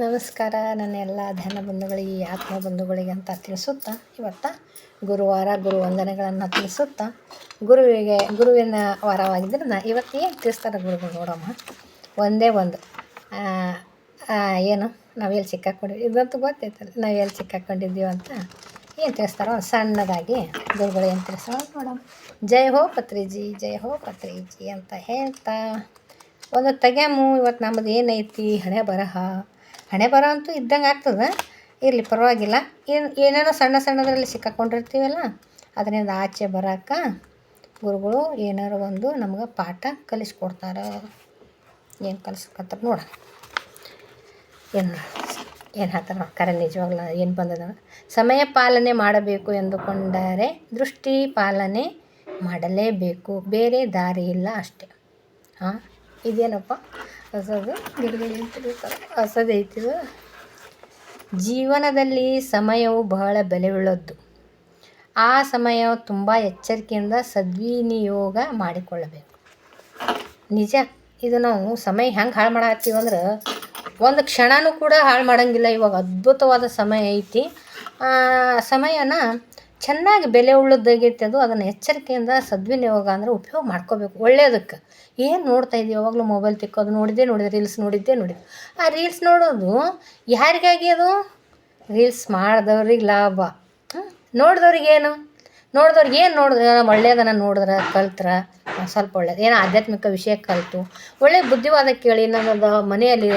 ನಮಸ್ಕಾರ. ನನ್ನ ಎಲ್ಲ ಧ್ಯಾನ ಬಂಧುಗಳಿಗೆ, ಆತ್ಮ ಬಂಧುಗಳಿಗೆ ಅಂತ ತಿಳಿಸುತ್ತಾ, ಇವತ್ತ ಗುರುವಾರ ಗುರು ವಂದನೆಗಳನ್ನು ತಿಳಿಸುತ್ತಾ, ಗುರುವಿಗೆ, ಗುರುವಿನ ವಾರವಾಗಿದ್ದರಿಂದ ಇವತ್ತು ಏನು ತಿಳಿಸ್ತಾರೆ ಗುರುಗಳು ನೋಡಮ್ಮ? ಒಂದೇ ಒಂದು. ಏನು? ನಾವೆಲ್ಲಿ ಎಲ್ಲಿ ಸಿಕ್ಕಾಕೊಂಡಿದ್ವಿ ಇದಂತೂ ಗೊತ್ತೈತಲ್ಲ ನಾವು ಎಲ್ಲಿ ಸಿಕ್ಕಾಕೊಂಡಿದ್ದೀವಿ ಅಂತ ಏನು ತಿಳಿಸ್ತಾರೋ ಸಣ್ಣದಾಗಿ ಗುರುಗಳು ಏನು ತಿಳಿಸ್ತಾರೋ ನೋಡಮ್ಮ. ಜೈ ಹೋ ಪತ್ರಿಜಿ, ಜೈ ಹೋ ಪತ್ರಿಜಿ ಅಂತ ಹೇಳ್ತಾ, ಒಂದು ತೆಗ್ಯಾಮು ಇವತ್ತು ನಮ್ಮದು ಏನೈತಿ ಹಣೆ ಬರಹ. ಹಣೆ ಬರ ಅಂತೂ ಇದ್ದಂಗೆ ಆಗ್ತದೆ. ಇರಲಿ, ಪರವಾಗಿಲ್ಲ. ಏನು, ಏನೇನೋ ಸಣ್ಣ ಸಣ್ಣದ್ರಲ್ಲಿ ಸಿಕ್ಕಾಕೊಂಡಿರ್ತೀವಲ್ಲ, ಅದರಿಂದ ಆಚೆ ಬರೋಕೆ ಗುರುಗಳು ಏನಾರು ಒಂದು ನಮ್ಗೆ ಪಾಠ ಕಲಿಸ್ಕೊಡ್ತಾರೆ. ಏನು ಕಲಿಸ್ಕೊತಾರೆ ನೋಡ. ಏನು ಏನು ಹಾಕ್ತಾರ ಕರೆ ನಿಜವಾಗ್ಲೂ ಏನು ಬಂದದ ಸಮಯ ಪಾಲನೆ ಮಾಡಬೇಕು ಎಂದುಕೊಂಡರೆ ದೃಷ್ಟಿ ಪಾಲನೆ ಮಾಡಲೇಬೇಕು. ಬೇರೆ ದಾರಿ ಇಲ್ಲ ಅಷ್ಟೆ. ಹಾಂ, ಇದೇನಪ್ಪ? ಹೊಸದು ಗಿಡಗಳು ಇಟ್ಟಿರ್ತಾರೆ ಜೀವನದಲ್ಲಿ ಸಮಯವು ಬಹಳ ಬೆಲೆಯುಳ್ಳದ್ದು. ಆ ಸಮಯ ತುಂಬ ಎಚ್ಚರಿಕೆಯಿಂದ ಸದ್ವಿನಿಯೋಗ ಮಾಡಿಕೊಳ್ಳಬೇಕು. ನಿಜ, ಇದು ನಾವು ಸಮಯ ಹೆಂಗೆ ಹಾಳು ಮಾಡತ್ತೀವಿ ಅಂದ್ರೆ, ಒಂದು ಕ್ಷಣನೂ ಕೂಡ ಹಾಳು ಮಾಡೋಂಗಿಲ್ಲ. ಇವಾಗ ಅದ್ಭುತವಾದ ಸಮಯ ಐತಿ. ಸಮಯನ ಚೆನ್ನಾಗಿ ಬೆಲೆ ಉಳ್ಳದ್ದಾಗೈತೆ ಅದು ಅದನ್ನು ಎಚ್ಚರಿಕೆಯಿಂದ ಸದ್ವಿನಿಯೋಗ ಅಂದರೆ ಉಪಯೋಗ ಮಾಡ್ಕೋಬೇಕು. ಒಳ್ಳೆಯದಕ್ಕೆ ಏನು ನೋಡ್ತಾ ಇದ್ದೀವಿ ಯಾವಾಗಲೂ ಮೊಬೈಲ್ ತಿಕ್ಕೋದು, ನೋಡಿದ್ದೇ ನೋಡಿದೆ ರೀಲ್ಸ್ ನೋಡಿದ್ದೇ ನೋಡಿದ್ದೆ ಆ ರೀಲ್ಸ್ ನೋಡೋದು ಯಾರಿಗಾಗಿ ಅದು? ರೀಲ್ಸ್ ಮಾಡಿದವ್ರಿಗೆ ಲಾಭ. ನೋಡಿದವ್ರಿಗೇನು ನೋಡಿದವ್ರಿಗೆ ಏನು? ನೋಡಿದ್ರೆ ಒಳ್ಳೆಯದನ್ನು ನೋಡಿದ್ರೆ, ಕಲ್ತ್ರೆ? ಸ್ವಲ್ಪ ಒಳ್ಳೇದು. ಏನೋ ಆಧ್ಯಾತ್ಮಿಕ ವಿಷಯ ಕಲಿತು. ಒಳ್ಳೆ ಬುದ್ಧಿವಾದ ಕೇಳಿ ನನ್ನದು ಮನೆಯಲ್ಲಿ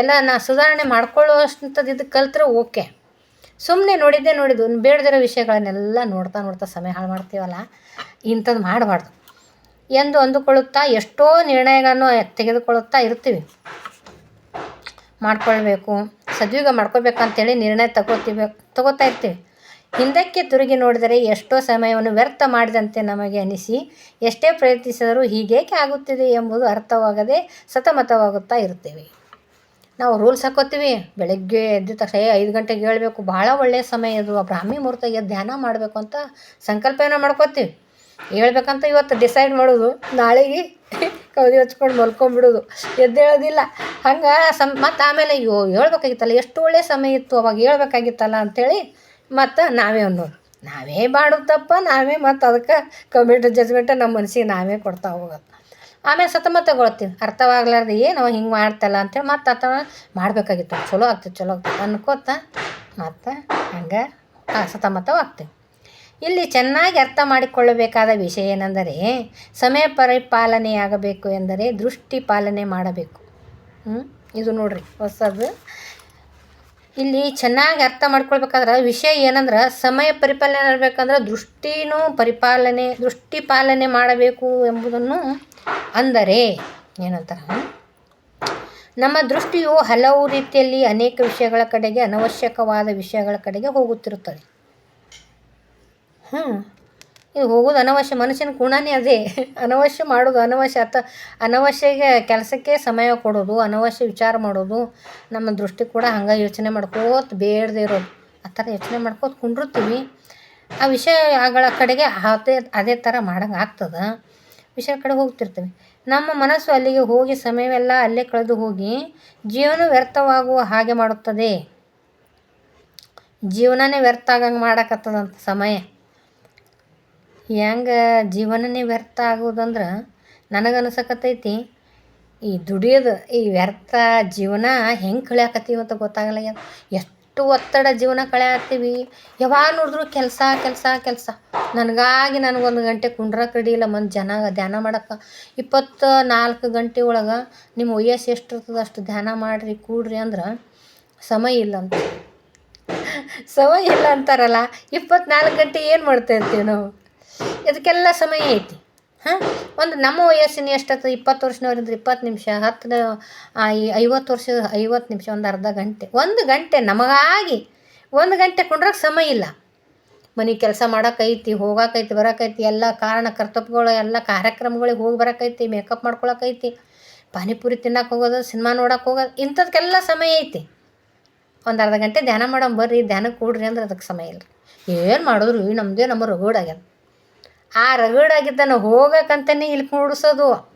ಎಲ್ಲ ನಾ ಸುಧಾರಣೆ ಮಾಡ್ಕೊಳ್ಳೋ ಅಷ್ಟಂಥದ್ದು ಇದು ಕಲ್ತ್ರೆ ಓಕೆ. ಸುಮ್ಮನೆ ನೋಡಿದ್ದೆ ನೋಡಿದ್ದು ಬೇಡದಿರೋ ವಿಷಯಗಳನ್ನೆಲ್ಲ ನೋಡ್ತಾ ನೋಡ್ತಾ ಸಮಯ ಹಾಳು ಮಾಡ್ತೀವಲ್ಲ? ಇಂಥದ್ದು ಮಾಡಬಾರ್ದು. ಎಂದು ಅಂದುಕೊಳ್ಳುತ್ತಾ ಎಷ್ಟೋ ನಿರ್ಣಯಗಳನ್ನು ತೆಗೆದುಕೊಳ್ಳುತ್ತಾ ಇರ್ತೀವಿ ಮಾಡ್ಕೊಳ್ಬೇಕು, ಸದ್ವಿಗ ಮಾಡ್ಕೋಬೇಕಂತೇಳಿ ನಿರ್ಣಯ ತಗೋತೀವಿ, ತಗೋತಾ ಇರ್ತೀವಿ. ಹಿಂದಕ್ಕೆ ತಿರುಗಿ ನೋಡಿದರೆ ಎಷ್ಟೋ ಸಮಯವನ್ನು ವ್ಯರ್ಥ ಮಾಡಿದಂತೆ ನಮಗೆ ಅನಿಸಿ, ಎಷ್ಟೇ ಪ್ರಯತ್ನಿಸಿದರೂ ಹೀಗೇಕೆ ಆಗುತ್ತಿದೆ ಎಂಬುದು ಅರ್ಥವಾಗದೆ ಸತಮತವಾಗುತ್ತಾ ಇರ್ತೀವಿ ನಾವು ರೂಲ್ಸ್ ಹಾಕೋತೀವಿ. ಬೆಳಗ್ಗೆ ಎದ್ದ ತಕ್ಷಣ ಏ, ಐದು ಗಂಟೆಗೆ ಏಳಬೇಕು ಭಾಳ ಒಳ್ಳೆಯ ಸಮಯ ಇದು. ಬ್ರಾಹ್ಮಿ ಮುಹೂರ್ತ ಧ್ಯಾನ ಮಾಡಬೇಕು ಅಂತ ಸಂಕಲ್ಪನ ಮಾಡ್ಕೋತೀವಿ. ಹೇಳ್ಬೇಕಂತ ಇವತ್ತು ಡಿಸೈಡ್ ಮಾಡೋದು. ನಾಳೆಗೆ ಕೌದಿ ಹಚ್ಕೊಂಡು ಮಲ್ಕೊಂಡ್ಬಿಡೋದು ಎದ್ದೇಳೋದಿಲ್ಲ ಹಂಗೆ ಸಮ್ ಮತ್ತು ಆಮೇಲೆ ಅಯ್ಯೋ ಹೇಳ್ಬೇಕಾಗಿತ್ತಲ್ಲ, ಎಷ್ಟು ಒಳ್ಳೆಯ ಸಮಯ ಇತ್ತು ಅವಾಗ ಹೇಳ್ಬೇಕಾಗಿತ್ತಲ್ಲ ಅಂಥೇಳಿ ಮತ್ತು ನಾವೇ ಅನ್ನೋದು. ನಾವೇ ಮಾಡೋದು ನಾವೇ ಮತ್ತು ಅದಕ್ಕೆ ಕಂಪ್ಯೂಟರ್ ಜಜ್ಮೆಂಟ ನಮ್ಮ ಮನಸ್ಸಿಗೆ ನಾವೇ ಕೊಡ್ತಾ ಹೋಗೋದು. ಆಮೇಲೆ ಸತಮ ತಗೊಳ್ತೀವಿ ಅರ್ಥವಾಗ್ಲಾರ್ದು ಏನು ಹಿಂಗೆ ಮಾಡ್ತಲ್ಲ ಅಂತೇಳಿ ಮತ್ತೆ ಅಥವಾ ಮಾಡಬೇಕಾಗಿತ್ತು. ಚಲೋ ಆಗ್ತದೆ ಚಲೋ ಆಗ್ತದೆ ಅನ್ಕೋತ ಮತ್ತು ಹಂಗೆ ಸತಮತವಾಗ್ತೀವಿ ಇಲ್ಲಿ ಚೆನ್ನಾಗಿ ಅರ್ಥ ಮಾಡಿಕೊಳ್ಳಬೇಕಾದ ವಿಷಯ ಏನೆಂದರೆ ಸಮಯ ಪರಿಪಾಲನೆಯಾಗಬೇಕು ಎಂದರೆ ದೃಷ್ಟಿ ಪಾಲನೆ ಮಾಡಬೇಕು. ಇದು ನೋಡ್ರಿ ಹೊಸದು. ಇಲ್ಲಿ ಚೆನ್ನಾಗಿ ಅರ್ಥ ಮಾಡ್ಕೊಳ್ಬೇಕಾದ್ರೆ ವಿಷಯ ಏನಂದ್ರೆ ಸಮಯ ಪರಿಪಾಲನೆ ಆಗಬೇಕಂದ್ರೆ ದೃಷ್ಟಿನೂ ಪರಿಪಾಲನೆ, ದೃಷ್ಟಿ ಪಾಲನೆ ಮಾಡಬೇಕು ಎಂಬುದನ್ನು ಅಂದರೆ ಏನಂತಾರೆ? ನಮ್ಮ ದೃಷ್ಟಿಯು ಹಲವು ರೀತಿಯಲ್ಲಿ ಅನೇಕ ವಿಷಯಗಳ ಕಡೆಗೆ, ಅನವಶ್ಯಕವಾದ ವಿಷಯಗಳ ಕಡೆಗೆ ಹೋಗುತ್ತಿರುತ್ತದೆ. ಹ್ಞೂ ಇದು ಹೋಗೋದು ಅನವಶ್ಯ, ಮನುಷ್ಯನ ಗುಣನೇ ಅದೇ. ಅನವಶ್ಯ ಮಾಡೋದು ಅನವಶ್ಯ ಅಥ ಅನವಶ್ಯ ಕೆಲಸಕ್ಕೆ ಸಮಯ ಕೊಡೋದು ಅನವಶ್ಯ ವಿಚಾರ ಮಾಡೋದು ನಮ್ಮ ದೃಷ್ಟಿ ಕೂಡ ಹಂಗೆ ಯೋಚನೆ ಮಾಡ್ಕೋತ ಬೇಡದೇ ಇರೋದು. ಆ ಥರ ಯೋಚನೆ ಮಾಡ್ಕೋತ ಕುಂಡಿರ್ತೀವಿ. ಆ ವಿಷಯಗಳ ಕಡೆಗೆ ಅದೇ ಅದೇ ಥರ ಮಾಡೋಂಗಾಗ್ತದೆ. ವಿಷಯ ಕಡೆ ಹೋಗ್ತಿರ್ತೀವಿ. ನಮ್ಮ ಮನಸ್ಸು ಅಲ್ಲಿಗೆ ಹೋಗಿ ಸಮಯವೆಲ್ಲ ಅಲ್ಲೇ ಕಳೆದು ಹೋಗಿ ಜೀವನ ವ್ಯರ್ಥವಾಗುವ ಹಾಗೆ ಮಾಡುತ್ತದೆ. ಜೀವನನೇ ವ್ಯರ್ಥ ಆಗಂಗೆ ಮಾಡಕತ್ತದಂತ ಸಮಯ. ಹೆಂಗೆ ಜೀವನನೇ ವ್ಯರ್ಥ ಆಗೋದಂದ್ರೆ ನನಗನ್ಸಕತ್ತೈತಿ, ಈ ದುಡಿಯೋದು ಈ ವ್ಯರ್ಥ ಜೀವನ ಹೆಂಗೆ ಕಳಿಯಾಕತ್ತೀವಿ ಅಂತ ಗೊತ್ತಾಗಲ್ಲ. ಎಷ್ಟು ಒತ್ತಡ ಜೀವನ ಕಳೆಯತ್ತೀವಿ. ಯಾವಾಗ ನೋಡಿದ್ರು ಕೆಲಸ ಕೆಲಸ ಕೆಲಸ. ನನಗಾಗಿ ನನಗೊಂದು ಗಂಟೆ ಕುಂಡ್ರಕ್ಕೆ ಇಲ್ಲ ಮಂದಿ ಜನ ಧ್ಯಾನ ಮಾಡಕ್ಕೆ. ಇಪ್ಪತ್ತು ನಾಲ್ಕು ಗಂಟೆ ಒಳಗೆ ನಿಮ್ಮ ವಯಸ್ಸು ಎಷ್ಟು ಇರ್ತದೆ ಅಷ್ಟು ಧ್ಯಾನ ಮಾಡಿರಿ, ಕೂಡ್ರಿ ಅಂದ್ರೆ ಸಮಯ ಇಲ್ಲ ಅಂತ. ಸಮಯ ಇಲ್ಲ ಅಂತಾರಲ್ಲ, ಇಪ್ಪತ್ನಾಲ್ಕು ಗಂಟೆ ಏನು ಮಾಡ್ತಾ ಇರ್ತೀವಿ ನಾವು? ಇದಕ್ಕೆಲ್ಲ ಸಮಯ ಐತಿ. ಹಾಂ? ಒಂದು ನಮ್ಮ ವಯಸ್ಸಿನ ಎಷ್ಟಾಗ್ತದೆ ಇಪ್ಪತ್ತು ವರ್ಷನವರಿಂದ ಇಪ್ಪತ್ತು ನಿಮಿಷ ಹತ್ತು ಐವತ್ತು ವರ್ಷ, ಐವತ್ತು ನಿಮಿಷ, ಒಂದು ಅರ್ಧ ಗಂಟೆ. ಒಂದು ಗಂಟೆ ನಮಗಾಗಿ. ಒಂದು ಗಂಟೆ ಕುಂಡ್ರಕ್ಕೆ ಸಮಯ ಇಲ್ಲ. ಮನೆ ಕೆಲಸ ಮಾಡೋಕ್ಕೈತಿ ಹೋಗೋಕೈತಿ, ಬರೋಕೈತಿ, ಎಲ್ಲ ಕಾರಣ ಕರ್ತವ್ಯಗಳು, ಎಲ್ಲ ಕಾರ್ಯಕ್ರಮಗಳಿಗೆ ಹೋಗಿ ಬರೋಕೈತಿ, ಮೇಕಪ್ ಮಾಡ್ಕೊಳಕೈತಿ, ಪಾನಿಪುರಿ ತಿನ್ನಕ್ಕೆ ಹೋಗೋದು, ಸಿನಿಮಾ ನೋಡೋಕೆ ಹೋಗೋದು ಇಂಥದ್ಕೆಲ್ಲ ಸಮಯ ಐತಿ. ಒಂದು ಅರ್ಧ ಗಂಟೆ ಧ್ಯಾನ ಮಾಡೋಣ ಬರ್ರಿ ಧ್ಯಾನಕ್ಕೆ ಕೂಡ್ರಿ ಅಂದ್ರೆ ಅದಕ್ಕೆ ಸಮಯ ಇಲ್ಲ. ಏನು ಮಾಡಿದ್ರು ನಮ್ಮದೇ ನಮ್ಮ ರಗೋಡಾಗ್ಯದ ಆ ರಗಡಾಗಿದ್ದನ್ನು ಹೋಗಕ್ಕಂತನೇ ಇಲ್ಲಿ ಕೂಡಿಸೋದು.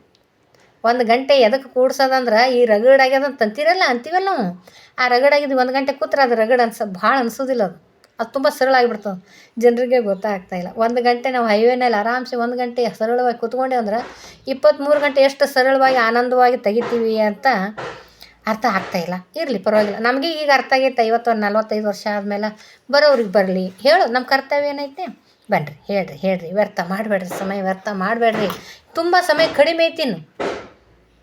ಒಂದು ಗಂಟೆ ಎದಕ್ಕೆ ಕೂಡ್ಸೋದಂದ್ರೆ ಈ ರಗಡಾಗ್ಯದ ಅಂತ ಅಂತೀರಲ್ಲ ಅಂತೀವಲ್ಲ ನಾವು? ಆ ರಗಡಾಗಿದ್ದು ಒಂದು ಗಂಟೆ ಕೂತ್ರೆ ಅದು ರಗಡ ಅನ್ಸ, ಭಾಳ ಅನ್ಸೋದಿಲ್ಲ ಅದು. ಅದು ತುಂಬ ಸರಳ ಆಗಿಬಿಡ್ತದೆ ಜನರಿಗೆ ಗೊತ್ತಾಗ್ತಾ ಇಲ್ಲ. ಒಂದು ಗಂಟೆ ನಾವು ಹೈವೇನಲ್ಲಿ ಆರಾಮ್ಸೆ ಒಂದು ಗಂಟೆ ಸರಳವಾಗಿ ಕೂತ್ಕೊಂಡೆ ಅಂದ್ರೆ ಇಪ್ಪತ್ತ್ಮೂರು ಗಂಟೆ ಎಷ್ಟು ಸರಳವಾಗಿ ಆನಂದವಾಗಿ ತೆಗಿತೀವಿ ಅಂತ ಅರ್ಥ ಆಗ್ತಾ ಇಲ್ಲ. ಇರಲಿ, ಪರವಾಗಿಲ್ಲ. ನಮಗೆ ಈಗ ಅರ್ಥ ಆಗೈತೆ, ಐವತ್ತು, ನಲ್ವತ್ತೈದು ವರ್ಷ ಆದಮೇಲೆ ಬರೋರಿಗೆ ಬರಲಿ. ಹೇಳು, ನಮ್ಮ ಕರ್ತವ್ಯ ಏನೈತೆ? ಬನ್ನಿರಿ ಹೇಳ್ರಿ ಹೇಳ್ರಿ. ವ್ಯರ್ಥ ಮಾಡಬೇಡ್ರಿ ಸಮಯ, ವ್ಯರ್ಥ ಮಾಡಬೇಡ್ರಿ. ತುಂಬ ಸಮಯ ಕಡಿಮೆ ಐತಿ ಇನ್ನು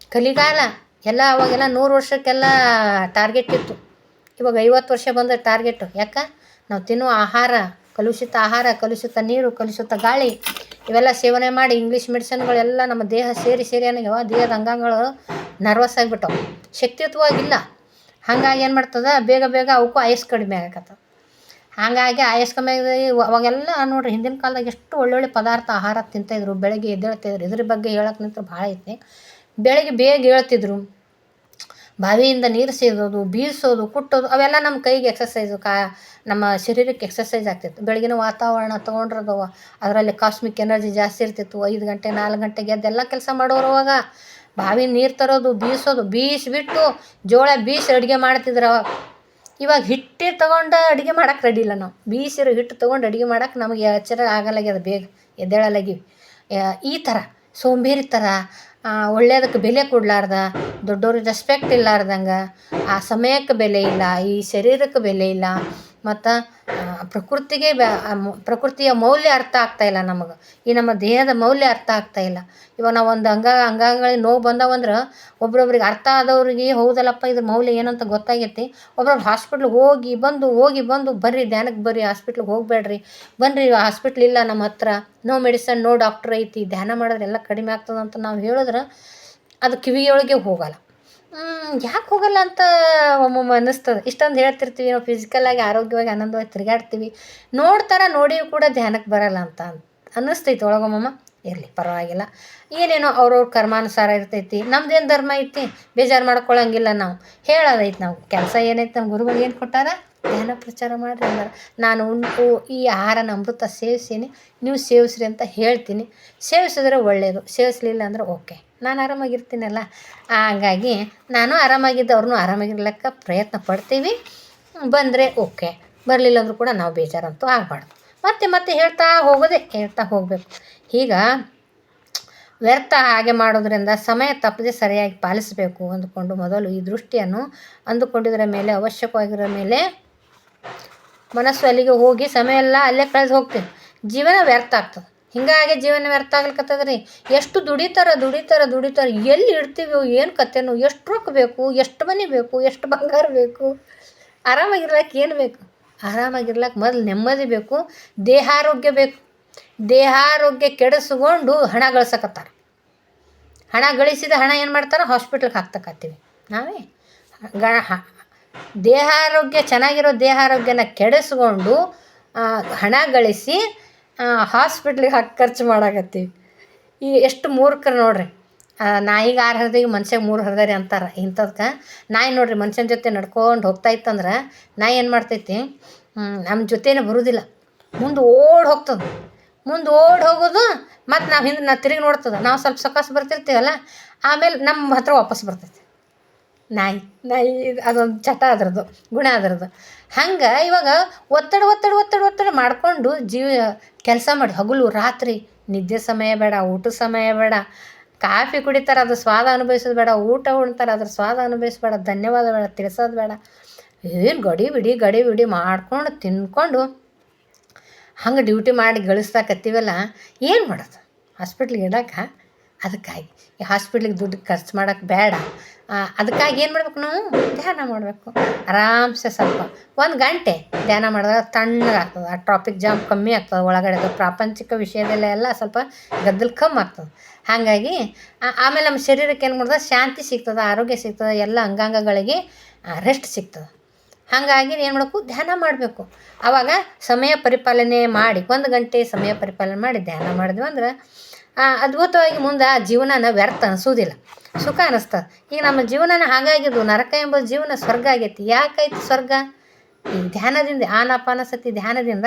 ಕಲಿಗಾಲ, ಎಲ್ಲ ಅವಾಗೆಲ್ಲ ನೂರು ವರ್ಷಕ್ಕೆಲ್ಲ ಟಾರ್ಗೆಟ್ ಇತ್ತು. ಇವಾಗ ಐವತ್ತು ವರ್ಷ ಬಂದ ಟಾರ್ಗೆಟು ಯಾಕೆ? ನಾವು ತಿನ್ನುವ ಆಹಾರ, ಕಲುಷಿತ ಆಹಾರ, ಕಲುಷಿತ ನೀರು, ಕಲುಷಿತ ಗಾಳಿ, ಇವೆಲ್ಲ ಸೇವನೆ ಮಾಡಿ ಇಂಗ್ಲೀಷ್ ಮೆಡಿಸಿನ್ಗಳೆಲ್ಲ ನಮ್ಮ ದೇಹ ಸೇರಿ ಸೇರಿ ಏನಾಗ್ಯಾವ ದೇಹದ ಅಂಗಾಂಗಗಳು ನರ್ವಸ್ ಆಗಿಬಿಟ್ಟವು. ಶಕ್ತಿಯುತವಾಗಿಲ್ಲ. ಹಾಗಾಗಿ ಏನು ಮಾಡ್ತದೆ? ಬೇಗ ಬೇಗ ಅವಕ್ಕೂ ಆಯಸ್ ಕಡಿಮೆ ಆಗಕತ್ತದ. ಹಾಗಾಗಿ ಆಯಸ್ ಕಮ್ಮಿ ಆಗಿ ಅವಾಗೆಲ್ಲ ನೋಡ್ರಿ ಹಿಂದಿನ ಕಾಲದಾಗ ಎಷ್ಟು ಒಳ್ಳೊಳ್ಳೆ ಪದಾರ್ಥ ಆಹಾರ ತಿಂತಾಯಿದ್ರು, ಬೆಳಗ್ಗೆ ಎದ್ದೇಳ್ತಿದ್ರು. ಇದ್ರ ಬಗ್ಗೆ ಹೇಳಕ್ಕೆ ನಿಂತ್ರೆ ಭಾಳ ಐತಿ. ಬೆಳಗ್ಗೆ ಬೇಗ ಹೇಳ್ತಿದ್ರು ಬಾವಿಯಿಂದ ನೀರು ಸೇದೋದು ಬೀಸೋದು ಕುಟ್ಟೋದು, ಅವೆಲ್ಲ ನಮ್ಮ ಕೈಗೆ ಎಕ್ಸಸೈಸು ಕಾ, ನಮ್ಮ ಶರೀರಕ್ಕೆ ಎಕ್ಸಸೈಸ್ ಆಗ್ತಿತ್ತು. ಬೆಳಗಿನ ವಾತಾವರಣ ತೊಗೊಂಡಿರೋದವ. ಅದರಲ್ಲಿ ಕಾಸ್ಮಿಕ್ ಎನರ್ಜಿ ಜಾಸ್ತಿ ಇರ್ತಿತ್ತು. ಐದು ಗಂಟೆ, ನಾಲ್ಕು ಗಂಟೆಗೆ ಅದೆಲ್ಲ ಕೆಲಸ ಮಾಡೋರು ಅವಾಗ. ಬಾವಿ ನೀರು ತರೋದು ಬೀಸೋದು ಬೀಸಿಬಿಟ್ಟು ಜೋಳ ಬೀಸಿ ಅಡುಗೆ ಮಾಡ್ತಿದ್ರು ಅವಾಗ. ಇವಾಗ ಹಿಟ್ಟು ತೊಗೊಂಡು ಅಡುಗೆ ಮಾಡೋಕೆ ರೆಡಿ ಇಲ್ಲ ನಾವು. ಬೀಸಿರೋ ಹಿಟ್ಟು ತೊಗೊಂಡು ಅಡುಗೆ ಮಾಡೋಕೆ ನಮಗೆ ಎಚ್ಚರ ಆಗಲ್ಲಾಗ್ಯದ ಬೇಗ ಎದ್ದೇಳಲಾಗಿವಿ ಈ ಥರ ಸೋಂಬೇರಿ ಥರ ಒಳ್ಳೆಯದಕ್ಕೆ ಬೆಲೆ ಕೊಡಲಾರ್ದ, ದೊಡ್ಡವ್ರಿಗೆ ರೆಸ್ಪೆಕ್ಟ್ ಇಲ್ಲಾರ್ದಂಗೆ, ಆ ಸಮಯಕ್ಕೆ ಬೆಲೆ ಇಲ್ಲ, ಈ ಶರೀರಕ್ಕೆ ಬೆಲೆ ಇಲ್ಲ ಮತ್ತು ಪ್ರಕೃತಿಗೆ ಪ್ರಕೃತಿಯ ಮೌಲ್ಯ ಅರ್ಥ ಆಗ್ತಾ ಇಲ್ಲ ನಮಗೆ. ಈ ನಮ್ಮ ದೇಹದ ಮೌಲ್ಯ ಅರ್ಥ ಆಗ್ತಾ ಇಲ್ಲ. ಇವಾಗ ನಾವು ಒಂದು ಅಂಗ ಅಂಗಾಂಗಗಳಿಗೆ ನೋವು ಬಂದವಂದ್ರೆ ಒಬ್ರೊಬ್ರಿಗೆ ಅರ್ಥ ಆದವ್ರಿಗೆ ಹೌದಲ್ಲಪ್ಪ ಇದ್ರ ಮೌಲ್ಯ ಏನಂತ ಗೊತ್ತಾಗೈತಿ. ಒಬ್ರೊಬ್ರು ಹಾಸ್ಪಿಟ್ಲಿಗೆ ಹೋಗಿ ಬಂದು ಹೋಗಿ ಬಂದು ಬರ್ರಿ ಧ್ಯಾನಕ್ಕೆ ಬರ್ರಿ ಹಾಸ್ಪಿಟ್ಲಿಗೆ ಹೋಗಬೇಡ್ರಿ. ಬನ್ರಿ ಹಾಸ್ಪಿಟ್ಲ್ ಇಲ್ಲ ನಮ್ಮ ಹತ್ರ. ನೋ ಮೆಡಿಸನ್ ನೋ ಡಾಕ್ಟ್ರ್ ಐತಿ. ಧ್ಯಾನ ಮಾಡಿದ್ರೆ ಎಲ್ಲ ಕಡಿಮೆ ಆಗ್ತದಂತ ನಾವು ಹೇಳಿದ್ರೆ ಅದು ಕಿವಿಯೊಳಗೆ ಹೋಗಲ್ಲ. ಯಾಕೆ ಹೋಗಲ್ಲ ಅಂತ ಒಮ್ಮೊಮ್ಮೆ ಅನ್ನಿಸ್ತದೆ. ಇಷ್ಟೊಂದು ಹೇಳ್ತಿರ್ತೀವಿ, ನಾವು ಫಿಸಿಕಲಾಗಿ ಆರೋಗ್ಯವಾಗಿ, ಆನಂದವಾಗಿ ತಿರುಗಾಡ್ತೀವಿ. ನೋಡ್ತಾರ, ನೋಡಿಯೂ ಕೂಡ ಧ್ಯಾನಕ್ಕೆ ಬರಲ್ಲ ಅಂತ ಅನ್ನಿಸ್ತೈತೆ ಒಳಗೊಮ್ಮಮ್ಮ ಇರಲಿ, ಪರವಾಗಿಲ್ಲ. ಏನೇನೋ ಅವ್ರವ್ರ ಕರ್ಮಾನುಸಾರ ಇರ್ತೈತಿ. ನಮ್ದೇನು ಧರ್ಮ ಐತಿ? ಬೇಜಾರು ಮಾಡ್ಕೊಳ್ಳೋಂಗಿಲ್ಲ ನಾವು. ಹೇಳೋದೈತಿ ನಾವು. ಕೆಲಸ ಏನೈತಿ ನಮ್ಮ ಗುರುಗಳು ಏನು ಕೊಟ್ಟಾರ? ಧ್ಯಾನ ಪ್ರಚಾರ ಮಾಡಿರಿ ಅಂದ್ರೆ. ನಾನು ಉಂಟು, ಈ ಆಹಾರನ ಅಮೃತ ಸೇವಿಸೀನಿ ನೀವು ಸೇವಿಸ್ರಿ ಅಂತ ಹೇಳ್ತೀನಿ. ಸೇವಿಸಿದ್ರೆ ಒಳ್ಳೆಯದು ಸೇವಿಸಲಿಲ್ಲ ಅಂದ್ರೆ ಓಕೆ. ನಾನು ಆರಾಮಾಗಿರ್ತೀನಲ್ಲ. ಹಾಗಾಗಿ ನಾನು ಆರಾಮಾಗಿದ್ದು ಅವ್ರನ್ನೂ ಆರಾಮಾಗಿರ್ಲಿಕ್ಕೆ ಪ್ರಯತ್ನ ಪಡ್ತೀವಿ. ಬಂದರೆ ಓಕೆ. ಬರಲಿಲ್ಲ ಅಂದರೂ ಕೂಡ ನಾವು ಬೇಜಾರಂತೂ ಆಗಬಾರ್ದು. ಮತ್ತೆ ಮತ್ತೆ ಹೇಳ್ತಾ ಹೋಗೋದೆ ಹೇಳ್ತಾ ಹೋಗಬೇಕು. ಈಗ ವ್ಯರ್ಥ ಹಾಗೆ ಮಾಡೋದ್ರಿಂದ ಸಮಯ ತಪ್ಪದೆ ಸರಿಯಾಗಿ ಪಾಲಿಸಬೇಕು ಅಂದುಕೊಂಡು ಮೊದಲು ಈ ದೃಷ್ಟಿಯನ್ನು ಅಂದುಕೊಂಡಿದ್ದರ ಮೇಲೆ, ಅವಶ್ಯಕವಾಗಿರೋ ಮೇಲೆ ಮನಸ್ಸು ಅಲ್ಲಿಗೆ ಹೋಗಿ ಸಮಯ ಎಲ್ಲ ಅಲ್ಲೇ ಕಳೆದು ಹೋಗ್ತೀವಿ ಜೀವನ ವ್ಯರ್ಥ ಆಗ್ತದೆ. ಹಿಂಗಾಗಿ ಜೀವನ ವ್ಯರ್ಥ ಆಗ್ಲಿಕ್ಕತ್ತದ ರೀ ಎಷ್ಟು ದುಡಿತಾರ ದುಡಿತಾರ ದುಡಿತಾರ, ಎಲ್ಲಿ ಇಡ್ತೀವಿ, ಏನು ಕತೆನೋ ಎಷ್ಟು ರೊಕ್ಕ ಬೇಕು, ಎಷ್ಟು ಮನೆ ಬೇಕು, ಎಷ್ಟು ಬಂಗಾರ ಬೇಕು ಆರಾಮಾಗಿರ್ಲಕ್ಕೆ ಏನು ಬೇಕು? ಆರಾಮಾಗಿರ್ಲಕ್ಕೆ ಮೊದಲು ನೆಮ್ಮದಿ ಬೇಕು, ದೇಹಾರೋಗ್ಯ ಬೇಕು. ದೇಹಾರೋಗ್ಯ ಕೆಡಿಸ್ಕೊಂಡು ಹಣ ಗಳಿಸಕತ್ತಾರ. ಹಣ ಗಳಿಸಿದ ಹಣ ಏನು ಮಾಡ್ತಾರೆ? ಹಾಸ್ಪಿಟ್ಲಿಗೆ ಹಾಕ್ತಕ್ಕತ್ತೀವಿ ನಾವೇ? ಗ, ಹ- ದೇಹಾರೋಗ್ಯ ಚೆನ್ನಾಗಿರೋ ದೇಹಾರೋಗ್ಯನ ಕೆಡಿಸ್ಕೊಂಡು ಹಣ ಗಳಿಸಿ ಹಾಸ್ಪಿಟ್ಲಿಗೆ ಹಾಕಿ ಖರ್ಚು ಮಾಡಾಕತ್ತೀವಿ. ಈ ಎಷ್ಟು ಮೂರ್ಖರು ನೋಡ್ರಿ. ನಾಯಿಗೆ ಆರು ಹರಿದಾಗ ಮನುಷ್ಯಗೆ ಮೂರು ಹರಿದಾರಿ ಅಂತಾರೆ ಇಂಥದ್ಕೆ. ನಾಯಿ ನೋಡ್ರಿ ಮನುಷ್ಯನ ಜೊತೆ ನಡ್ಕೊಂಡು ಹೋಗ್ತಾ ಇತ್ತಂದ್ರೆ ನಾಯಿ ಏನು ಮಾಡ್ತೈತಿ? ನಮ್ಮ ಜೊತೆನೇ ಬರುವುದಿಲ್ಲ ಮುಂದೆ ಓಡಿ ಹೋಗ್ತದೆ. ಮುಂದೆ ಓಡಿ ಹೋಗೋದು, ಮತ್ತು ನಾವು ಹಿಂದೆ ನಾವು ತಿರುಗಿ ನೋಡ್ತದೆ. ನಾವು ಸ್ವಲ್ಪ ಸಕಾಸ ಬರ್ತಿರ್ತೀವಲ್ಲ, ಆಮೇಲೆ ನಮ್ಮ ಹತ್ರ ವಾಪಸ್ ಬರ್ತೈತಿ. ನಾಯಿ ನಾಯಿ, ಅದೊಂದು ಚಟ ಅದರದ್ದು, ಗುಣ ಅದರದ್ದು. ಹಂಗೆ ಇವಾಗ ಒತ್ತಡ ಒತ್ತಡ ಒತ್ತಡ ಒತ್ತಡ ಮಾಡಿಕೊಂಡು ಜೀವ, ಕೆಲಸ ಮಾಡಿ. ಹಗಲು, ರಾತ್ರಿ, ನಿದ್ದೆ ಸಮಯ ಬೇಡ ಊಟದ ಸಮಯ ಬೇಡ. ಕಾಫಿ ಕುಡಿತಾರೆ ಅದು ಸ್ವಾದ ಅನುಭವಿಸೋದು ಬೇಡ, ಊಟ ಉಣ್ತಾರೆ, ಅದ್ರ ಸ್ವಾದ ಅನುಭವಿಸ್ಬೇಡ ಧನ್ಯವಾದ ಬೇಡ ತಿಳಿಸೋದು ಬೇಡ. ಏನು ಗಡಿ ಬಿಡಿ ಗಡಿ ಬಿಡಿ ಮಾಡ್ಕೊಂಡು ತಿನ್ಕೊಂಡು ಹಂಗೆ ಡ್ಯೂಟಿ ಮಾಡಿ ಗಳಿಸ್ತಾಕತ್ತೀವಲ್ಲ ಏನು ಮಾಡೋದು? ಹಾಸ್ಪಿಟ್ಲಿಗೆ ಇಡಕ್ಕೆ? ಅದಕ್ಕಾಗಿ. ಈ ಹಾಸ್ಪಿಟ್ಲಿಗೆ ದುಡ್ಡು ಖರ್ಚು ಮಾಡೋಕ್ಕೆ ಬೇಡ. ಅದಕ್ಕಾಗಿ ಏನು ಮಾಡ್ಬೇಕು ನಾವು? ಧ್ಯಾನ ಮಾಡಬೇಕು. ಆರಾಮ್ಸೆ ಸ್ವಲ್ಪ. ಒಂದು ಗಂಟೆ ಧ್ಯಾನ ಮಾಡಿದ್ರೆ ತಣ್ಣಗಾಗ್ತದೆ ಆ ಟ್ರಾಫಿಕ್ ಜಾಮ್ ಕಮ್ಮಿ ಆಗ್ತದೆ. ಒಳಗಡೆ ಪ್ರಾಪಂಚಿಕ ವಿಷಯದಲ್ಲ ಎಲ್ಲ ಸ್ವಲ್ಪ ಗದ್ದಲು ಕಮ್ಮಿ ಆಗ್ತದೆ. ಹಾಗಾಗಿ ಆಮೇಲೆ ನಮ್ಮ ಶರೀರಕ್ಕೆ ಏನು ಮಾಡ್ತದೆ? ಶಾಂತಿ ಸಿಗ್ತದೆ, ಆರೋಗ್ಯ ಸಿಗ್ತದೆ, ಎಲ್ಲ ಅಂಗಾಂಗಗಳಿಗೆ ರೆಸ್ಟ್ ಸಿಗ್ತದೆ. ಹಾಗಾಗಿ ಏನು ಮಾಡಬೇಕು? ಧ್ಯಾನ ಮಾಡಬೇಕು. ಆವಾಗ ಸಮಯ ಪರಿಪಾಲನೆ ಮಾಡಿ, ಒಂದು ಗಂಟೆ ಸಮಯ ಪರಿಪಾಲನೆ ಮಾಡಿ ಧ್ಯಾನ ಮಾಡಿದ್ವಿ ಅಂದ್ರೆ ಅದ್ಭುತವಾಗಿ ಮುಂದೆ ಆ ಜೀವನನ ವ್ಯರ್ಥ ಅನಿಸೋದಿಲ್ಲ. ಸುಖ ಅನ್ನಿಸ್ತದೆ ಈಗ ನಮ್ಮ ಜೀವನನ ಹಾಗಾಗಿದ್ದು ನರಕ ಎಂಬ ಜೀವನ ಸ್ವರ್ಗ ಆಗೈತಿ. ಯಾಕೈತಿ ಸ್ವರ್ಗ? ಈ ಧ್ಯಾನದಿಂದ, ಆನಾಪಾನಸತಿ ಧ್ಯಾನದಿಂದ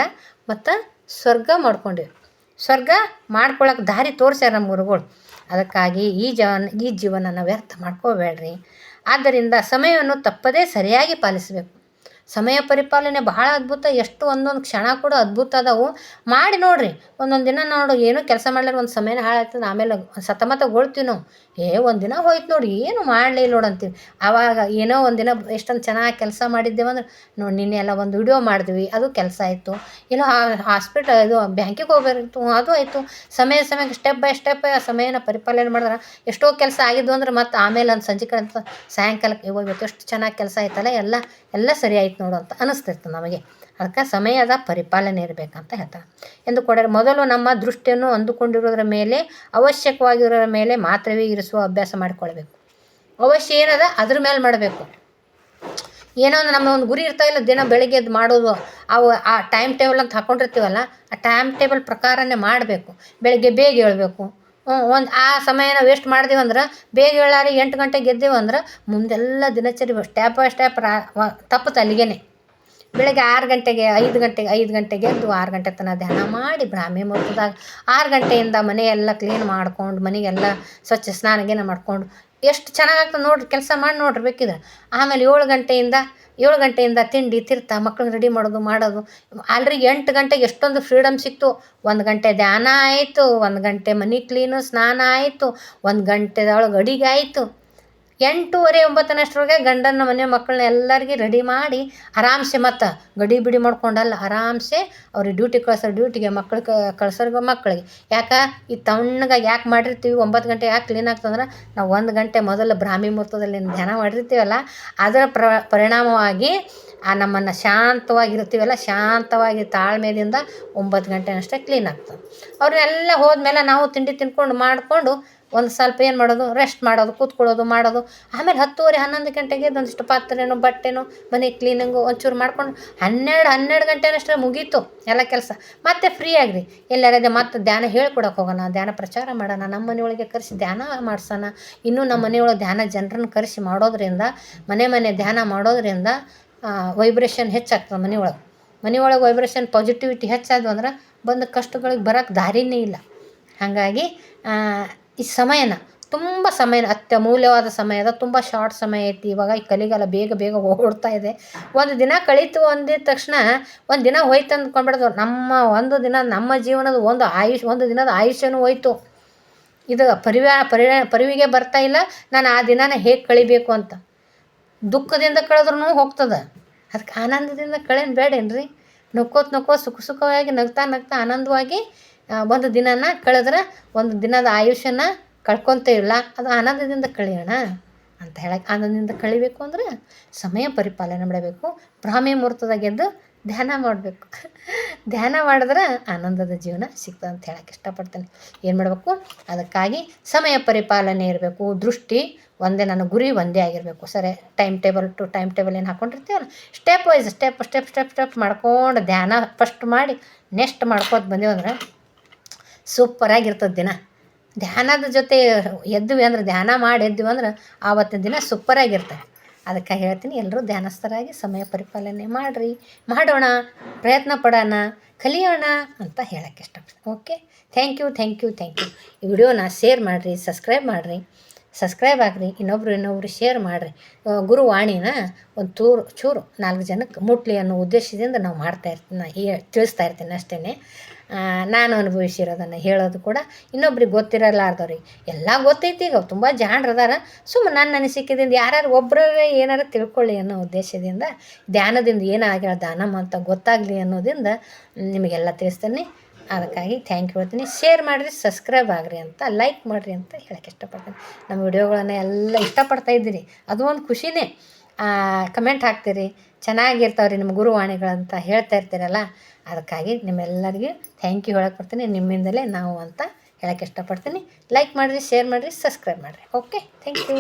ಮತ್ತು ಸ್ವರ್ಗ ಮಾಡ್ಕೊಂಡಿವಿ. ಸ್ವರ್ಗ ಮಾಡ್ಕೊಳಕ್ಕೆ ದಾರಿ ತೋರಿಸ್ಯಾರ ನಮ್ಮ ಗುರುಗಳು. ಅದಕ್ಕಾಗಿ ಈ ಜೀವನ, ಈ ಜೀವನನ ವ್ಯರ್ಥ ಮಾಡ್ಕೋಬೇಡ್ರಿ. ಆದ್ದರಿಂದ ಸಮಯವನ್ನು ತಪ್ಪದೇ ಸರಿಯಾಗಿ ಪಾಲಿಸಬೇಕು. ಸಮಯ ಪರಿಪಾಲನೆ ಬಹಳ ಅದ್ಭುತ. ಎಷ್ಟು ಒಂದೊಂದು ಕ್ಷಣ ಕೂಡ ಅದ್ಭುತ ಅದಾವು. ಮಾಡಿ ನೋಡಿರಿ. ಒಂದೊಂದು ದಿನ ನೋಡು, ಏನು ಕೆಲಸ ಮಾಡ್ಲಾರ ಒಂದು ಸಮಯನ ಹಾಳಾಗ್ತದೆ, ಆಮೇಲೆ ಸತಮತಗೊಳ್ತೀವಿ ನಾವು. ಏ ಒಂದಿನ ದಿನ ಹೋಯ್ತು ನೋಡಿ ಏನು ಮಾಡಲಿಲ್ಲ ನೋಡು ಅಂತೀವಿ. ಆವಾಗ ಏನೋ ಒಂದಿನ ದಿನ ಎಷ್ಟೊಂದು ಚೆನ್ನಾಗಿ ಕೆಲಸ ಮಾಡಿದ್ದೇವೆ ಅಂದ್ರೆ, ನೋಡಿ ನಿನ್ನೆ ಎಲ್ಲ ಒಂದು ವಿಡಿಯೋ ಮಾಡಿದ್ವಿ, ಅದು ಕೆಲಸ ಆಯಿತು. ಏನೋ ಹಾಸ್ಪಿಟಲ್ ಇದು ಬ್ಯಾಂಕಿಗೆ ಹೋಗ್ಬೇಕಿತ್ತು ಅದು ಆಯಿತು. ಸಮಯ ಸಮಯಕ್ಕೆ ಸ್ಟೆಪ್ ಬೈ ಸ್ಟೆಪ್ ಆ ಸಮಯನ ಪರಿಪಾಲನೆ ಮಾಡಿದ್ರೆ ಎಷ್ಟೋ ಕೆಲಸ ಆಗಿದ್ವು ಅಂದ್ರೆ ಮತ್ತೆ ಆಮೇಲೆ ಒಂದು ಸಂಜೆ ಕಡೆ ಸಾಯಂಕಾಲಕ್ಕೆ ಹೋಗ್ಬೇಕು ಎಷ್ಟು ಚೆನ್ನಾಗಿ ಕೆಲಸ ಆಯ್ತಲ್ಲ, ಎಲ್ಲ ಎಲ್ಲ ಸರಿ ನೋಡು ಅಂತ ಅನಿಸ್ತಿತ್ತು ನಮಗೆ. ಅದಕ್ಕೆ ಸಮಯದ ಪರಿಪಾಲನೆ ಇರಬೇಕಂತ ಹೇಳ್ತಾರೆ ಎಂದು ಕೊಡೋರು. ಮೊದಲು ನಮ್ಮ ದೃಷ್ಟಿಯನ್ನು ಅಂದುಕೊಂಡಿರೋದ್ರ ಮೇಲೆ ಅವಶ್ಯಕವಾಗಿರೋದ್ರ ಮೇಲೆ ಮಾತ್ರವೇ ಇರಿಸುವ ಅಭ್ಯಾಸ ಮಾಡಿಕೊಳ್ಬೇಕು ಅವಶ್ಯ ಏನದ ಅದ್ರ ಮೇಲೆ ಮಾಡಬೇಕು. ಏನೋ ಒಂದು ನಮ್ಮ ಒಂದು ಗುರಿ ಇರ್ತಾವಿಲ್ಲ ದಿನ ಬೆಳಗ್ಗೆ ಎದ್ದು ಮಾಡೋದು. ಅವು ಆ ಟೈಮ್ ಟೇಬಲ್ ಅಂತ ಹಾಕ್ಕೊಂಡಿರ್ತೀವಲ್ಲ ಆ ಟೈಮ್ ಟೇಬಲ್ ಪ್ರಕಾರನೇ ಮಾಡಬೇಕು. ಬೆಳಗ್ಗೆ ಬೇಗ ಏಳಬೇಕು. ಒಂದು ಆ ಸಮಯನ ವೇಸ್ಟ್ ಮಾಡಿದೀವಿ ಅಂದ್ರೆ ಬೇಗ ಏಳಾರಿ, ಎಂಟು ಗಂಟೆಗೆ ಅಂದ್ರೆ ಮುಂದೆಲ್ಲ ದಿನಚರಿ ಸ್ಟ್ಯಾಪ್ ಬೈ ಸ್ಟ್ಯಾಪ್ ರಾ ತಪ್ಪುತ್ತೆ ಅಲ್ಲಿಗೇನೆ ಬೆಳಗ್ಗೆ ಆರು ಗಂಟೆಗೆ, ಐದು ಗಂಟೆಗೆ ಐದು ಗಂಟೆಗೆ ಎದ್ದು ಆರು ಗಂಟೆ ತನಕ ಧ್ಯಾನ ಮಾಡಿ ಬ್ರಾಹ್ಮಿ ಮುಹೂರ್ತದಾಗ ಆರು ಗಂಟೆಯಿಂದ ಮನೆಯೆಲ್ಲ ಕ್ಲೀನ್ ಮಾಡ್ಕೊಂಡು, ಮನೆಗೆಲ್ಲ ಸ್ವಚ್ಛ ಸ್ನಾನ ಗೀನ ಮಾಡ್ಕೊಂಡು, ಎಷ್ಟು ಚೆನ್ನಾಗಾಗ್ತದೆ ನೋಡ್ರಿ, ಕೆಲಸ ಮಾಡಿ ನೋಡ್ರಿ ಬೇಕಿದ್ರೆ. ಆಮೇಲೆ ಏಳು ಗಂಟೆಯಿಂದ ಏಳು ಗಂಟೆಯಿಂದ ತಿಂಡಿ, ತೀರ್ಥ, ಮಕ್ಳನ್ನ ರೆಡಿ ಮಾಡೋದು ಮಾಡೋದು. ಆಲ್ರಿ ಎಂಟು ಗಂಟೆಗೆ ಎಷ್ಟೊಂದು ಫ್ರೀಡಮ್ ಸಿಕ್ತು. ಒಂದು ಗಂಟೆ ಧ್ಯಾನ ಆಯಿತು, ಒಂದು ಗಂಟೆ ಮನೆ ಕ್ಲೀನು ಸ್ನಾನ ಆಯಿತು, ಒಂದು ಗಂಟೆದೊಳಗೆ ಅಡಿಗೆ ಆಯಿತು. ಎಂಟೂವರೆ, ಒಂಬತ್ತನಷ್ಟರೊಳಗೆ ಗಂಡನ ಮನೆ ಮಕ್ಕಳನ್ನ ಎಲ್ಲರಿಗೆ ರೆಡಿ ಮಾಡಿ ಆರಾಮ್ಸೆ ಮತ್ತು ಗಡಿ ಬಿಡಿ ಮಾಡ್ಕೊಂಡಲ್ಲ ಆರಾಮ್ಸೆ ಅವ್ರಿಗೆ ಡ್ಯೂಟಿ ಕಳ್ಸೋರು ಡ್ಯೂಟಿಗೆ ಮಕ್ಳು ಕಳ್ಸೋರ್ಗೆ ಮಕ್ಕಳಿಗೆ ಯಾಕೆ? ಈ ತಣ್ಣಗಾಗಿ ಯಾಕೆ ಮಾಡಿರ್ತೀವಿ? ಒಂಬತ್ತು ಗಂಟೆ ಯಾಕೆ ಕ್ಲೀನ್ ಆಗ್ತಂದ್ರೆ ನಾವು ಒಂದು ಗಂಟೆ ಮೊದಲು ಬ್ರಾಹ್ಮಿ ಮುಹೂರ್ತದಲ್ಲಿ ಧ್ಯಾನ ಮಾಡಿರ್ತೀವಲ್ಲ, ಅದರ ಪ್ರ, ಪರಿಣಾಮವಾಗಿ ಆ ನಮ್ಮನ್ನು ಶಾಂತವಾಗಿರ್ತೀವಲ್ಲ ಶಾಂತವಾಗಿ ತಾಳ್ಮೆದಿಂದ ಒಂಬತ್ತು ಗಂಟೆನಷ್ಟೇ ಕ್ಲೀನ್ ಆಗ್ತದೆ. ಅವ್ರನ್ನೆಲ್ಲ ಹೋದ್ಮೇಲೆ ನಾವು ತಿಂಡಿ ತಿನ್ಕೊಂಡು ಮಾಡಿಕೊಂಡು ಒಂದು ಸ್ವಲ್ಪ ಏನು ಮಾಡೋದು? ರೆಸ್ಟ್ ಮಾಡೋದು, ಕೂತ್ಕೊಳ್ಳೋದು, ಮಾಡೋದು. ಆಮೇಲೆ ಹತ್ತುವರೆ, ಹನ್ನೊಂದು ಗಂಟೆಗೆ ಒಂದಿಷ್ಟು ಪಾತ್ರೆನೋ, ಬಟ್ಟೆನೋ, ಮನೆ ಕ್ಲೀನಿಂಗು ಒಂಚೂರು ಮಾಡ್ಕೊಂಡು ಹನ್ನೆರಡು ಹನ್ನೆರಡು ಗಂಟೆನಷ್ಟೇ ಮುಗೀತು ಎಲ್ಲ ಕೆಲಸ. ಮತ್ತೆ ಫ್ರೀ ಆಗಿರಿ. ಎಲ್ಲಾರದೆ ಮತ್ತೆ ಧ್ಯಾನ ಹೇಳ್ಕೊಡಕ್ಕೆ ಹೋಗೋಣ, ಧ್ಯಾನ ಪ್ರಚಾರ ಮಾಡೋಣ ನಮ್ಮ ಮನೆಯೊಳಗೆ ಕರೆಸಿ ಧ್ಯಾನ ಮಾಡಿಸೋಣ. ಇನ್ನೂ ನಮ್ಮ ಮನೆಯೊಳಗೆ ಧ್ಯಾನ ಜನರನ್ನು ಕರೆಸಿ ಮಾಡೋದ್ರಿಂದ, ಮನೆ ಮನೆ ಧ್ಯಾನ ಮಾಡೋದ್ರಿಂದ ವೈಬ್ರೇಷನ್ ಹೆಚ್ಚಾಗ್ತದೆ ಮನೆಯೊಳಗೆ. ಮನೆಯೊಳಗೆ ವೈಬ್ರೇಷನ್ ಪಾಸಿಟಿವಿಟಿ ಹೆಚ್ಚಾದ್ವು ಅಂದ್ರೆ ಬಂದ ಕಷ್ಟಗಳಿಗೆ ಬರೋಕ್ಕೆ ದಾರಿನೇ ಇಲ್ಲ. ಹಾಗಾಗಿ ಈ ಸಮಯನ, ತುಂಬ ಸಮಯ ಅತ್ಯಮೂಲ್ಯವಾದ ಸಮಯದ, ತುಂಬ ಶಾರ್ಟ್ ಸಮಯ ಐತಿ ಇವಾಗ ಈ ಕಲಿಗಾಲ ಬೇಗ ಬೇಗ ಓಡ್ತಾ ಇದೆ. ಒಂದು ದಿನ ಕಳೀತು ಅಂದಿದ ತಕ್ಷಣ, ಒಂದು ದಿನ ಹೋಯ್ತು ಅಂದ್ಕೊಂಡ್ಬಿಡೋದು ನಮ್ಮ ಒಂದು ದಿನ, ನಮ್ಮ ಜೀವನದ ಒಂದು ಆಯುಷ್, ಒಂದು ದಿನದ ಆಯುಷ್ಯನೂ ಹೋಯ್ತು. ಇದು ಪರಿವ ಪರಿ ಪರಿವಿಗೆ ಬರ್ತಾ ಇಲ್ಲ. ನಾನು ಆ ದಿನನ ಹೇಗೆ ಕಳಿಬೇಕು ಅಂತ. ದುಃಖದಿಂದ ಕಳೆದ್ರೂ ಹೋಗ್ತದೆ. ಅದಕ್ಕೆ ಆನಂದದಿಂದ ಕಳೆಯೋಣ ಬೇಡೇನ್ರಿ. ನಕ್ಕೋತ್ ನಕ್ಕೋ ಸುಖ ಸುಖವಾಗಿ ನಗ್ತಾ ನಗ್ತಾ ಆನಂದವಾಗಿ ಒಂದು ದಿನನ ಕಳೆದ್ರೆ ಒಂದು ದಿನದ ಆಯುಷ್ಯನ ಇಲ್ಲ. ಅದು ಆನಂದದಿಂದ ಕಳಿಯೋಣ ಅಂತ ಹೇಳಕ್ಕೆ ಆನಂದದಿಂದ ಕಳಿಬೇಕು ಅಂದ್ರೆ ಸಮಯ ಪರಿಪಾಲನೆ ಮಾಡಬೇಕು. ಬ್ರಾಹ್ಮಿ ಮುಹೂರ್ತದಾಗ ಎದ್ದು ಧ್ಯಾನ ಮಾಡಬೇಕು. ಧ್ಯಾನ ಮಾಡಿದ್ರೆ ಆನಂದದ ಜೀವನ ಸಿಗ್ತದೆ ಅಂತ ಹೇಳಕ್ಕೆ ಇಷ್ಟಪಡ್ತೇನೆ. ಏನು ಮಾಡಬೇಕು? ಅದಕ್ಕಾಗಿ ಸಮಯ ಪರಿಪಾಲನೆ ಇರಬೇಕು. ದೃಷ್ಟಿ ಒಂದೇ, ನನ್ನ ಗುರಿ ಒಂದೇ ಆಗಿರಬೇಕು. ಸರಿ time table to time table ಏನು ಹಾಕ್ಕೊಂಡಿರ್ತೀವಲ್ಲ step wise step step step step ಮಾಡ್ಕೊಂಡು ಧ್ಯಾನ ಫಸ್ಟ್ ಮಾಡಿ ನೆಕ್ಸ್ಟ್ ಮಾಡ್ಕೋತ ಬಂದೀವಂದ್ರೆ ಸೂಪರಾಗಿರ್ತದೆ ದಿನ. ಧ್ಯಾನದ ಜೊತೆ ಎದ್ವಿ ಅಂದ್ರೆ ಧ್ಯಾನ ಮಾಡಿ ಎದ್ವಿ ಅಂದ್ರೆ ಆವತ್ತಿನ ದಿನ ಸೂಪರಾಗಿರ್ತದೆ. ಅದಕ್ಕೆ ಹೇಳ್ತೀನಿ ಎಲ್ಲರೂ ಧ್ಯಾನಸ್ಥರಾಗಿ ಸಮಯ ಪರಿಪಾಲನೆ ಮಾಡಿರಿ. ಮಾಡೋಣ, ಪ್ರಯತ್ನ ಪಡೋಣ, ಕಲಿಯೋಣ ಅಂತ ಹೇಳಕ್ಕೆ ಇಷ್ಟಪಡ್ತೀನಿ. Okay thank you thank you thank you ಈ ವಿಡಿಯೋನ ಶೇರ್ ಮಾಡಿರಿ ಸಬ್ಸ್ಕ್ರೈಬ್ ಮಾಡಿರಿ. ಸಬ್ಸ್ಕ್ರೈಬ್ ಆಗಿರಿ, ಇನ್ನೊಬ್ರು ಇನ್ನೊಬ್ರು ಶೇರ್ ಮಾಡಿರಿ. ಗುರುವಾಣಿನ ಒಂದು ಚೂರು ಚೂರು ನಾಲ್ಕು ಜನಕ್ಕೆ ಮುಟ್ಲಿ ಅನ್ನೋ ಉದ್ದೇಶದಿಂದ ನಾವು ಮಾಡ್ತಾ ಇರ್ತೀನಿ ನಾ ತಿಳಿಸ್ತಾ ಇರ್ತೀನಿ ಅಷ್ಟೇ ನಾನು ಅನುಭವಿಸಿರೋದನ್ನು ಹೇಳೋದು ಕೂಡ ಇನ್ನೊಬ್ರಿಗೆ ಗೊತ್ತಿರಲಾರ್ದವ್ರಿಗೆ. ಎಲ್ಲ ಗೊತ್ತೈತಿ, ಈಗ ತುಂಬ ಜಾಣ್ರು ಅದಾರ. ಸುಮ್ಮನೆ ನನ್ನ ಅನಿಸಿಕೆದಿಂದ ಯಾರು ಒಬ್ಬರೇ ಏನಾರು ತಿಳ್ಕೊಳ್ಳಿ ಅನ್ನೋ ಉದ್ದೇಶದಿಂದ, ಧ್ಯಾನದಿಂದ ಏನಾಗ್ಯಾಳ ದಾನಮ್ಮ ಅಂತ ಗೊತ್ತಾಗಲಿ ಅನ್ನೋದಿಂದ ನಿಮಗೆಲ್ಲ ತಿಳಿಸ್ತೇನೆ. ಅದಕ್ಕಾಗಿ ಥ್ಯಾಂಕ್ ಯು ಹೇಳ್ತೀನಿ. ಶೇರ್ ಮಾಡಿರಿ ಸಬ್ಸ್ಕ್ರೈಬ್ ಆಗಿರಿ ಅಂತ ಲೈಕ್ ಮಾಡಿರಿ ಅಂತ ಹೇಳಕ್ಕೆ ಇಷ್ಟಪಡ್ತೀನಿ. ನಮ್ಮ ವಿಡಿಯೋಗಳನ್ನ ಎಲ್ಲ ಇಷ್ಟಪಡ್ತಾ ಇದ್ದೀರಿ. ಅದು ಒಂದು ಖುಷಿನೇ. ಕಮೆಂಟ್ ಹಾಕ್ತೀರಿ. ಚೆನ್ನಾಗಿರ್ತಾವ್ರಿ ನಿಮ್ಮ ಗುರುವಾಣಿಗಳಂತ ಹೇಳ್ತಾ ಇರ್ತೀರಲ್ಲ ಅದಕ್ಕಾಗಿ ನಿಮ್ಮೆಲ್ಲರಿಗೂ ಥ್ಯಾಂಕ್ ಯು ಹೇಳಕ್ಕೆ ಬರ್ತೀನಿ. ನಿಮ್ಮಿಂದಲೇ ನಾವು ಅಂತ ಹೇಳಕ್ಕೆ ಇಷ್ಟಪಡ್ತೀನಿ. ಲೈಕ್ ಮಾಡಿರಿ ಶೇರ್ ಮಾಡಿರಿ ಸಬ್ಸ್ಕ್ರೈಬ್ ಮಾಡಿರಿ. Okay thank you